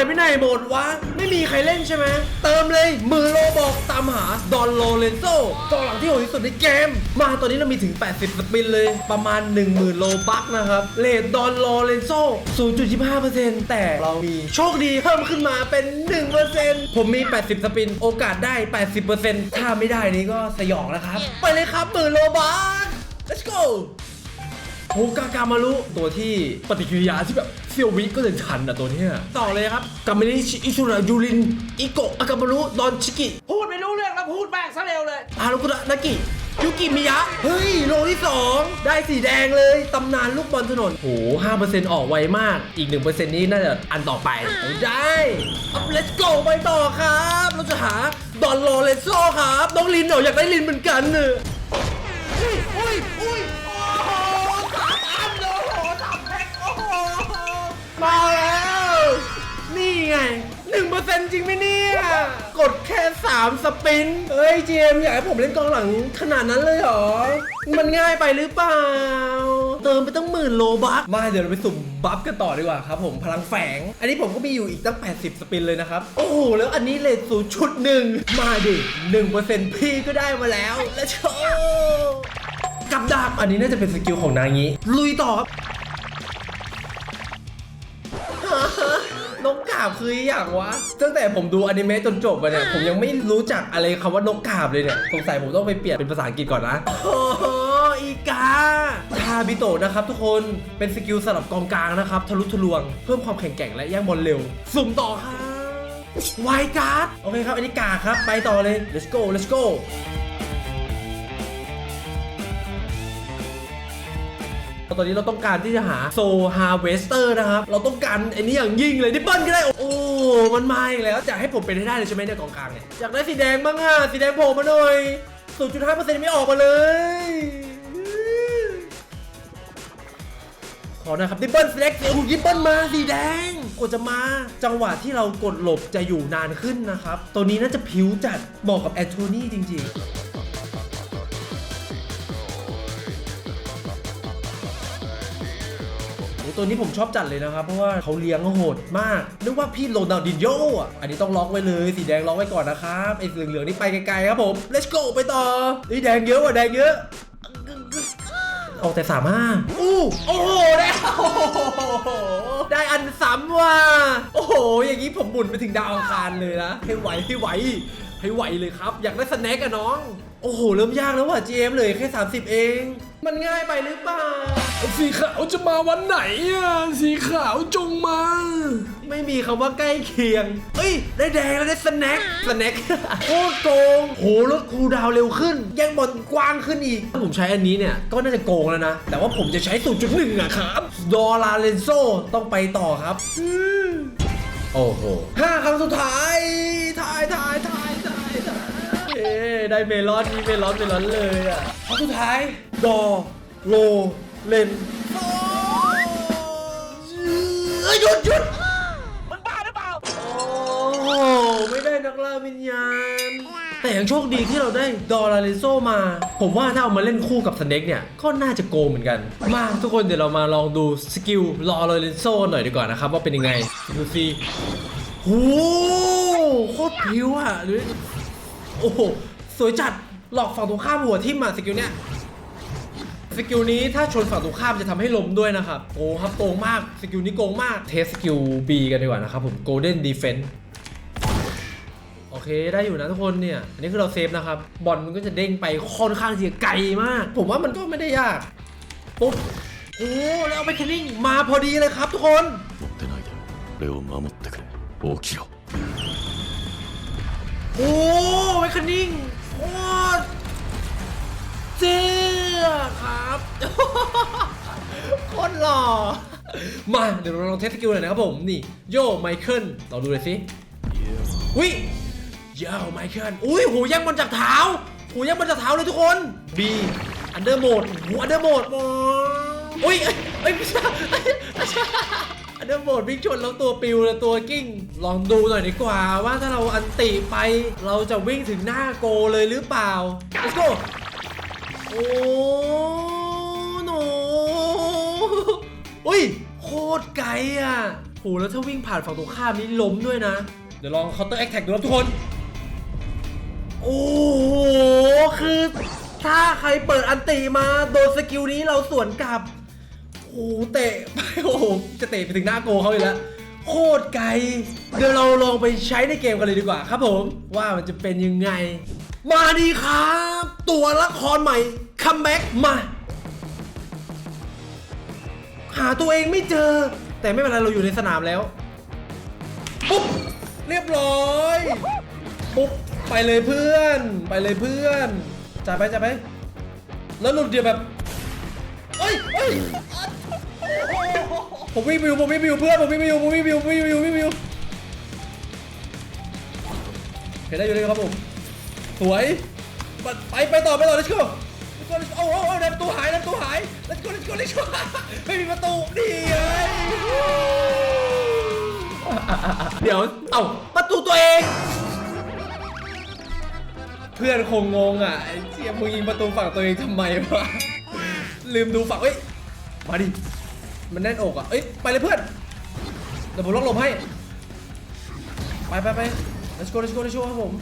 ายไปไหนหมดวะ ไม่มีใครเล่นใช่ไหม เติมเลยมือโลบอกตามหาดอนโลเลนโซกองหลังที่โหดที่สุดในเกม มาตอนนี้เรามีถึง 80 สปินเลย ประมาณ 10,000 โลบัคนะครับเลดดอนโลเลนโซ0.25%แต่เรามีโชคดีเพิ่มขึ้นมาเป็น 1%ผมมี 80 สปิน โอกาสได้ 80%ถ้าไม่ได้นี้ก็สยองนะครับ ไปเลยครับหมื่นโลบัค let's go โฮกากามารุตัวที่ปฏิกิริยาที่แบบเซียววิก็เลยทันอะตัวเนี้ยต่อเลยครับกามินิชิอิชุระยูรินอิโกะอากามารุดอนชิกิพูดไม่รู้เรื่องแล้วพูดแบกซะเร็วเลยฮารุกุระนากิยุกิมิยะ เฮ้ย โลที่ 2 ได้สีแดงเลย ตำนานลูกบอลถนนโห้5%ออกไวมาก อีก1%นี้น่าจะอันต่อไปอได้อัพเลสโกไปต่อครับ เราจะหา ดอนโลเลโซครับ น้องลินเหรออยากได้ลินเหมือนกันเนอะอุ้ยอุ้ย หนึ่งเปอร์เซ็นต์จริงไหมเนี่ย กดแค่ 3 สปิน เฮ้ยเจมส์อยากให้ผมเล่นกองหลังขนาดนั้นเลยเหรอ มันง่ายไปหรือเปล่า เติมไปตั้งหมื่นโลบัคมาเดี๋ยวเราไปสุ่มบัฟกันต่อดีกว่าครับผมพลังแฝง อันนี้ผมก็มีอยู่อีกตั้ง 80 สปินเลยนะครับ โอ้โห แล้วอันนี้เลทศูชุดหนึ่งมาดิ1%พี่ก็ได้มาแล้ว แล้วโชว์กับดาบอันนี้น่าจะเป็นสกิลของนางงี้ ลุยต่อครับาบคืออย่างวะตั้งแต่ผมดูอนิเมะจนจบมาเนี่ยผมยังไม่รู้จักอะไรคำว่านกกาบเลยเนี่ยสงสัยผมต้องไปเปลี่ยนเป็นภาษาอังกฤษก่อนนะ โอ้โหอีกาทาบิโตะนะครับทุกคนเป็นสกิลสำหรับกองกลางนะครับทะลุทะลวงเพิ่มความแข็งแกร่งและแย่งบอลเร็ว สุ่มต่อครับไวการ์ดโอเคครับอันนี้กาครับ ไปต่อเลย let's go let's go ตอนนี้เราต้องการที่จะหาโซฮาเวสเตอร์นะครับ เราต้องการไอ้นี้อย่างยิ่งเลยนิปเปิลก็ได้ โอ้ มันมาอีกแล้วอยากให้ผมเป็นให้ได้เลยใช่ไหมเนี่ยกองกลางเนี่ยอยากได้สีแดงบ้างอะสีแดงโผล่มาหน่อย0.5%ไม่ออกมาเลย ขอหนะครับนิปเปิลสเล็กโอ้โหนิปเปิลมาสีแดงกว่าจะมา จังหวะที่เรากดหลบจะอยู่นานขึ้นนะครับ ตัวนี้น่าจะผิวจัดเหมาะกับแอนโทนีจริง ๆ ตัวนี้ผมชอบจัดเลยนะครับ เพราะว่าเขาเลี้ยงโหดมากนึกว่าพี่โรนัลดินโยอะอันนี้ต้องล็อกไว้เลย สีแดงล็อกไว้ก่อนนะครับไอ้เหลืองๆนี่ไปไกลๆครับผม let's go ไปต่อไอ้แดงเยอะว่ะแดงเยอะออกแต่สามห้าอู้โอ้โหได้โอ้โหได้อันสามว่ะโอ้โห อย่างนี้ผมบุญไปถึงดาวอังคารเลยนะให้ไหวให้ไหวให้ไหวเลยครับ อยากได้สแน็คอะน้อง โอ้โห เริ่มยากแล้วว่ะ GM เลยแค่ 30 เอง มันง่ายไปหรือเปล่า สีขาวจะมาวันไหนอะ สีขาวจงมา ไม่มีคำว่าใกล้เคียง เอ้ย ได้แดงแล้วได้สแน็ค สแน็ค โคตรโกงโหลดคูลดาวน์เร็วขึ้น แย่งบอลกว้างขึ้นอีก ถ้าผมใช้อันนี้เนี่ย ก็น่าจะโกงแล้วนะ แต่ว่าผมจะใช้0.1อะครับดอลาเลนโซต้องไปต่อครับ อืมโอ้โหห้าคำสุดท้ายถ่ายถ่ายถ่ายถ่ายถ่ายเอ้ได้เมลอนมีเมลอนเมลอนเลยอะคำสุดท้าย ดอ โล เลนโซเอ้ยหยุดหยุดมึงบ้าหรือเปล่า โอ้ไม่ได้นักล่าวิญญาณ แต่ยังโชคดีที่เราได้ดอลาริโซมา ผมว่าถ้าเอามาเล่นคู่กับสเน็กเนี่ย ก็น่าจะโกงเหมือนกัน มาทุกคนเดี๋ยวเรามาลองดูสกิลลอลาริโซหน่อยดีกว่านะครับ ว่าเป็นยังไง ดูสิโอ้โหโคตรพิวอะดูดิโอ้โห สวยจัดหลอกฝั่งตรงข้ามหัวทิ่มอะสกิลเนี้ยส กิลนี้ถ้าชนฝั่งตรงข้ามจะทำให้ล้มด้วยนะครับโก้ครับโกงมากสกิลนี้โกงมากเทสสกิล B กันดีกว่านะครับผมโกลเด้นดีเฟน s ์โอเคได้อยู่นะทุกคนเนี่ย อันนี้คือเราเซฟนะครับ บอลมันก็จะเด้งไปค่อนข้างเสี่จะไกลมาก ผมว่ามันก็ไม่ได้ยากปุ๊บโอ้แล้วเอาไปคลิ่งมาพอดีเลยครับทุกคนเร็วมาหมดเลยโอ้ไมคานิงโคตรเจ็ ครับ โคตรหล่อ มาเดี๋ยวเราลองเทสสกิลหน่อยนะครับผมนี่โยไมเคิลลอดูเลยสิอุ้ยโยไมเคิลอุ้ยหูยังบอลจากเท้า หูยังบอลจากเท้าเลยทุกคน B อันเดอร์โหมดหูอันเดอร์โหมดอุ้ยเอ้ยเอ้ยไม่ใช่อันเดอร์โหมดวิ่งชนแล้วตัวปิวเลยตัวกิ้ง ลองดูหน่อยดีกว่าว่าถ้าเราอันติไปเราจะวิ่งถึงหน้าโกเลยหรือเปล่า let's go โอ้โนอุ้ย โคตรไกลอะโหแล้วถ้าวิ่งผ่านฝั่งตรงข้ามนี้ล้มด้วยนะ เดี๋ยวลองเคาน์เตอร์แอคแท็กดูครับทุกคน โอ้โห คือ ถ้าใครเปิดอันติมาโดนสกิลนี้เราสวนกลับ โอ้โหเตะไปโอ้โห จะเตะไปถึงหน้าโกเขาอีกแล้วโคตรไกล เดี๋ยวเราลองไปใช้ในเกมกันเลยดีกว่าครับผม ว่ามันจะเป็นยังไง มาดีครับ ตัวละครใหม่คัมแบ็กมา หาตัวเองไม่เจอ แต่ไม่เป็นไรเราอยู่ในสนามแล้ว ปุ๊บ เรียบร้อย ปุ๊บ ไปเลยเพื่อน ไปเลยเพื่อนจ่ายไปจ่ายไป แล้วหลุดเดียวแบบเอ้ยเอ้ยผมวิ่งไปอยู่ผมวิ่งไปอยู่เพื่อนผมวิ่งไปอยู่ผมวิ่งไปอยู่ผมวิ่งไปอยู่วิ่งไปอยู่เห็นได้อยู่เลยครับผม สวยไปไปต่อไปต่อ let's go let's go let's go โอ้โหได้ประตูหายได้ประตูหาย let's go let's go let's go ไม่มีประตูดีเลยเดี๋ยว เอ้าประตูตัวเอง เพื่อนคงงงอะไอ้เทียมึงยิงประตูฝั่งตัวเองทำไมวะ ลืมดูฝั่งเอ้ย มาดิ มันแน่นอกอะ เอ้ย ไปเลยเพื่อนเดี๋ยวผมล็อกลมให้ ไปไปไป let's go let's go let's go ครับผม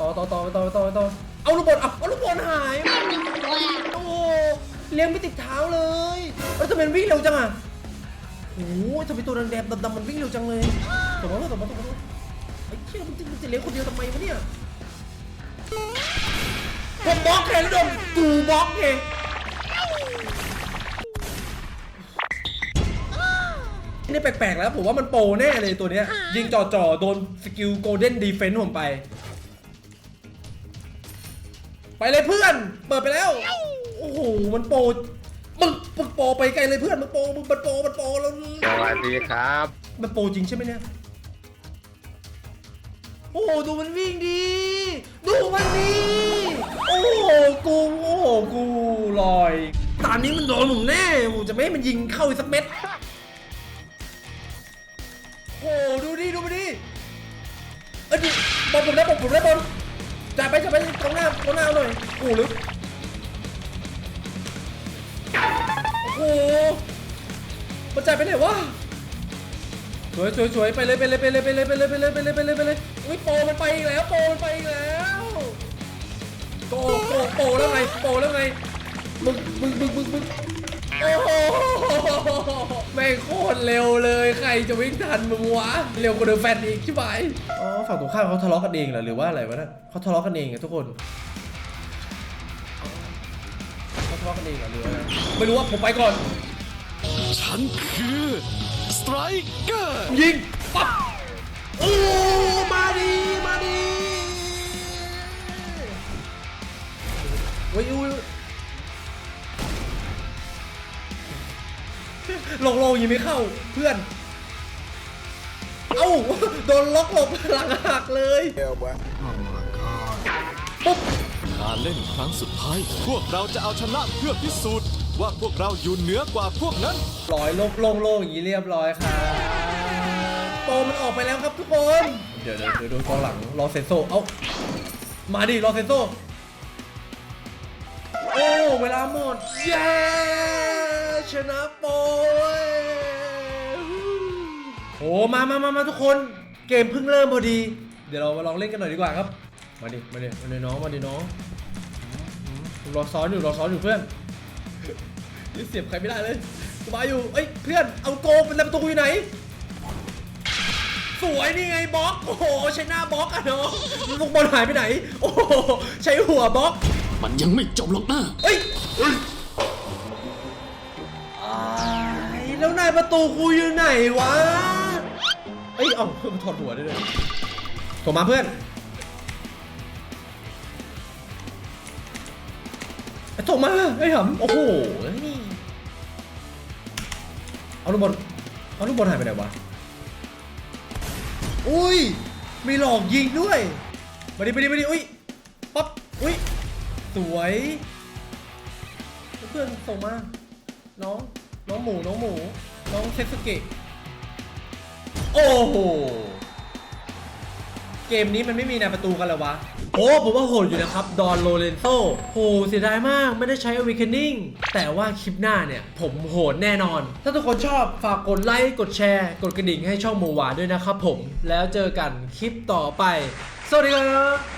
ต่อต่อต่อต่อต่อต่อเอาลูกบอลเอาเอาลูกบอลหาย โอ้โหเลี้ยงไม่ติดเท้าเลยแล้วทำไมมันวิ่งเร็วจังอะโอ้โหทำไมตัวแดงๆดำๆมันวิ่งเร็วจังเลยตบมาเลยตบมาตบมาตบมาไอ้เชี่ยมันจะมันจะเลี้ยงคนเดียวทำไมวะเนี่ยผมบล็อกไงแล้วดนกูบล็อกไงนี่แปลกๆแล้วผมว่ามันโปรแน่เลยตัวเนี้ยยิงจ่อๆโดนสกิลโกลเด้นดีเฟนต์ผมไป ไปเลยเพื่อน เปิดไปแล้ว โอ้โห มันโปรมึงมึงโปรไปไกลเลยเพื่อนมันโปรมึงมันโปรมันโปรแล้ว สวัสดีครับ มันโปรจริงใช่ไหมเนี่ย โอ้โห ดูมันวิ่งดี ดูมันดี โอ้โห กู โอ้โห กูลอยตอนนี้มันโดนผมแน่ผมจะไม่ให้มันยิงเข้าอีกสักเม็ด โอ้โห ดูดิ ดูมันดิ เอ้ยดิบอลผมได้บอลผมได้บอล จ่ายไปจ่ายไปตรงหน้าตรงหน้าเอาหน่อยโอ้หลึกโอ้โหมันจ่ายไปไหนวะสวยสวยสวยไปเลยไปเลยไปเลยไปเลยไปเลยไปเลยไปเลยไปเลยไปเลยอุ้ยโปมันไปอีกแล้วโปมันไปอีกแล้วโปโปโปแล้วไงโปแล้วไงมึงมึงมึงมึงมึง โอ้โหแม่งโคตรเร็วเลยใครจะวิ่งทันมึงวะ เร็วกว่าเดิมแฟนอีกใช่ไหมอ๋อฝั่งตรงข้ามเขาทะเลาะกันเองเหรอหรือว่าอะไรวะน่ะเขาทะเลาะกันเองอะทุกคนเขาทะเลาะกันเองเหรอหรือว่าไงไม่รู้ว่าผมไปก่อน ฉันคือสไตรเกอร์ยิงปั๊บโอ้มาดีมาดีโอ้ยอุ้ย ลงลงยังไม่เข้าเพื่อน เอ้าโดนล็อกหลบหลังหักเลยปุ๊บการเล่นครั้งสุดท้าย พวกเราจะเอาชนะเพื่อพิสูจน์ ว่าพวกเราอยู่เหนือกว่าพวกนั้นลอยลบลงโลงอย่างนี้เรียบร้อยครับโปรมันออกไปแล้วครับทุกคน เดี๋ยวเดี๋ยวเดี๋ยวดูกองหลังรอเซนโซเอ้ามาดิรอเซนโซโอ้เวลาหมดเย้ ชนะโปรเว้ยโอ้มามามามาทุกคนเกมเพิ่งเริ่มพอดี เดี๋ยวเรามาลองเล่นกันหน่อยดีกว่าครับ มาดิ มาดิ มาดิน้องมาดิน้องอืมอืมรอซ้อนอยู่รอซ้อนอยู่เพื่อนยังเสียบใครไม่ได้เลยสบายอยู่ เอ้ยเพื่อนเอาโกเป็นประตูอยู่ไหน สวยนี่ไงบล็อก โอ้โหใช้หน้าบล็อกอะเนาะลูกบอลหายไปไหน โอ้โหใช้หัวบล็อก มันยังไม่จบหรอกนะเอ้ย ประตูกูอยู่ไหนวะ เอ้ยเอามันถอดหัวได้เลยส่งมาเพื่อนไอ้ส่งมาไอ้หำโอ้โหนี่เอาลูกบอล เอาลูกบอลหายไปไหนวะ อุ้ย มีหลอกยิงด้วยมาดิมาดิมาดิอุ้ย ปั๊บ อุ้ย สวย เพื่อนส่งมา น้อง น้องหมู น้องหมู น้องเทสเกะโอ้โห เกมนี้มันไม่มีในประตูกันเลยวะ โอ้ผมว่าโหดอยู่นะครับ ดอนโลเรนโซโหเสียดายมากไม่ได้ใช้ Awakening แต่ว่าคลิปหน้าเนี่ย ผมโหดแน่นอน ถ้าทุกคนชอบฝากกดไลค์ กดแชร์ กดกระดิ่งให้ช่องโมวาด้วยนะครับผม แล้วเจอกันคลิปต่อไป สวัสดีครับ